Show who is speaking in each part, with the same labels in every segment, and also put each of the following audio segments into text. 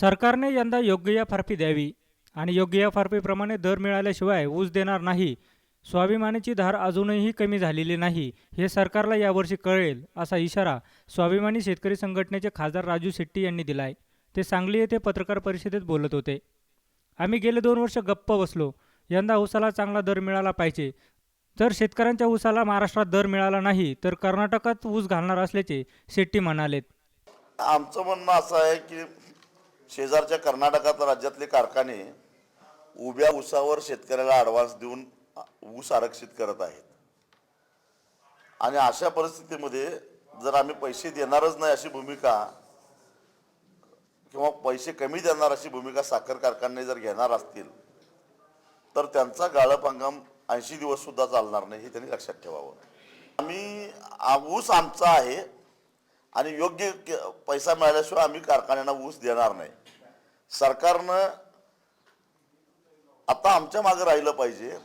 Speaker 1: सरकारने यंदा योग्य या फरफी द्यावी आणि योग्य या फरफीप्रमाणे दर मिळाल्याशिवाय ऊस देणार नाही. स्वाभिमानीची धार अजूनही कमी झालेली नाही. हे सरकारला यावर्षी कळेल असा इशारा स्वाभिमानी शेतकरी संघटनेचे खासदार राजू शेट्टी यांनी दिलाय. ते सांगली येथे पत्रकार परिषदेत बोलत होते. आम्ही गेले दोन वर्ष गप्प बसलो. यंदा ऊसाला चांगला दर मिळाला पाहिजे. जर शेतकऱ्यांच्या ऊसाला महाराष्ट्रात दर मिळाला नाही तर कर्नाटकात ऊस घालणार असल्याचे शेट्टी म्हणालेत.
Speaker 2: आमचं म्हणणं असं आहे की शेजारच्या कर्नाटकात राज्यातले कारखाने उभ्या ऊसावर शेतकऱ्याला ॲडव्हान्स देऊन ऊस आरक्षित करत आहेत. आणि अशा परिस्थितीमध्ये जर आम्ही पैसे देणारच नाही अशी भूमिका किंवा पैसे कमी देणार अशी भूमिका साखर कारखाने जर घेणार असतील तर त्यांचा गाळप हंगाम ऐंशी दिवस सुद्धा चालणार नाही हे त्यांनी लक्षात ठेवावं. आम्ही ऊस आमचा आहे आणि योग्य के- पैसा मिळाल्याशिवाय आम्ही कारखान्यांना ऊस देणार नाही. सरकारनं आता आमच्या मागे राहिलं पाहिजे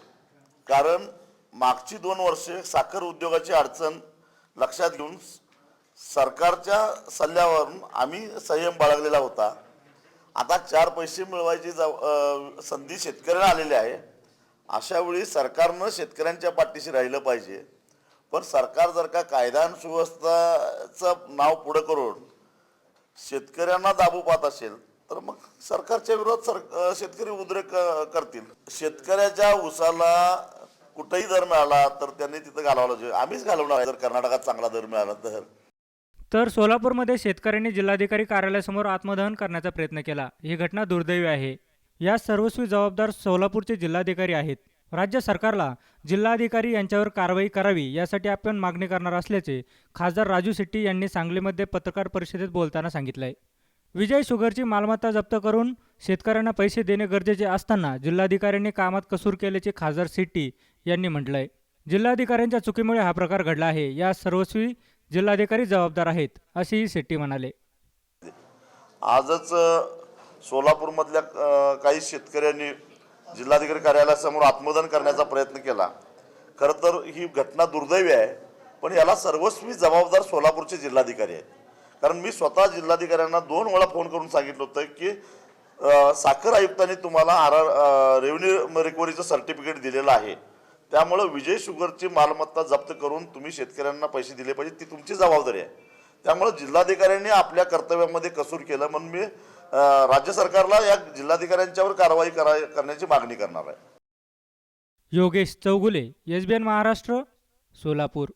Speaker 2: कारण मागची दोन वर्षे साखर उद्योगाची अडचण लक्षात घेऊन स- सरकारच्या सल्ल्यावरून आम्ही संयम बाळगलेला होता. आता चार पैसे मिळवायची जाव- संधी शेतकऱ्यांना आलेली आहे. अशावेळी सरकारनं शेतकऱ्यांच्या पाठीशी राहिलं पाहिजे. पण सरकार जर का कायदा आणि सुव्यवस्थाचं नाव पुढं करून शेतकऱ्यांना दाबू पाहत असेल तर मग सरकारच्या विरोधात सर शेतकरी उद्रेक करतील. शेतकऱ्याच्या ऊसाला कुठेही दर मिळाला तर त्यांनी तिथं घालवला पाहिजे आम्हीच घालवणार जर कर्नाटकात चांगला दर मिळाला तर.
Speaker 1: तर सोलापूरमध्ये शेतकऱ्यांनी जिल्हाधिकारी कार्यालयासमोर आत्मदहन करण्याचा प्रयत्न केला. ही घटना दुर्दैवी आहे. या सर्वस्वी जबाबदार सोलापूरचे जिल्हाधिकारी आहेत. राज्य सरकारला जिल्हाधिकारी यांच्यावर कारवाई करावी यासाठी आपण मागणी करणार असल्याचे खासदार राजू शेट्टी यांनी सांगलीमध्ये पत्रकार परिषदेत बोलताना सांगितलंय. विजय शुगरची मालमत्ता जप्त करून शेतकऱ्यांना पैसे देणे गरजेचे असताना जिल्हाधिकाऱ्यांनी कामात कसूर केल्याचे खासदार शेट्टी यांनी म्हटलं आहे जिल्हाधिकाऱ्यांच्या चुकीमुळे हा प्रकार घडला आहे या सर्वस्वी जिल्हाधिकारी जबाबदार आहेत असेही शेट्टी म्हणाले.
Speaker 2: आजच सोलापूरमधल्या काही शेतकऱ्यांनी जिल्हाधिकारी कार्यालयासमोर आत्मदान करण्याचा प्रयत्न केला. खरं तर ही घटना दुर्दैवी आहे पण याला सर्वस्वी जबाबदार सोलापूरचे जिल्हाधिकारी आहेत. कारण मी स्वतः जिल्हाधिकाऱ्यांना दोन वेळा फोन करून सांगितलं होतं की साखर आयुक्तांनी तुम्हाला आर आर रेव्हन्यू रिकव्हरीचं सर्टिफिकेट दिलेलं आहे. त्यामुळं विजय शुगरची मालमत्ता जप्त करून तुम्ही शेतकऱ्यांना पैसे दिले पाहिजे ती तुमची जबाबदारी आहे. त्यामुळं जिल्हाधिकाऱ्यांनी आपल्या कर्तव्यामध्ये कसूर केलं म्हणून मी राज्य सरकारला या जिल्हाधिकाऱ्यांच्यावर कारवाई करा करण्याची मागणी करणार आहे.
Speaker 1: Yogesh Chougule S B N Maharashtra Solapur.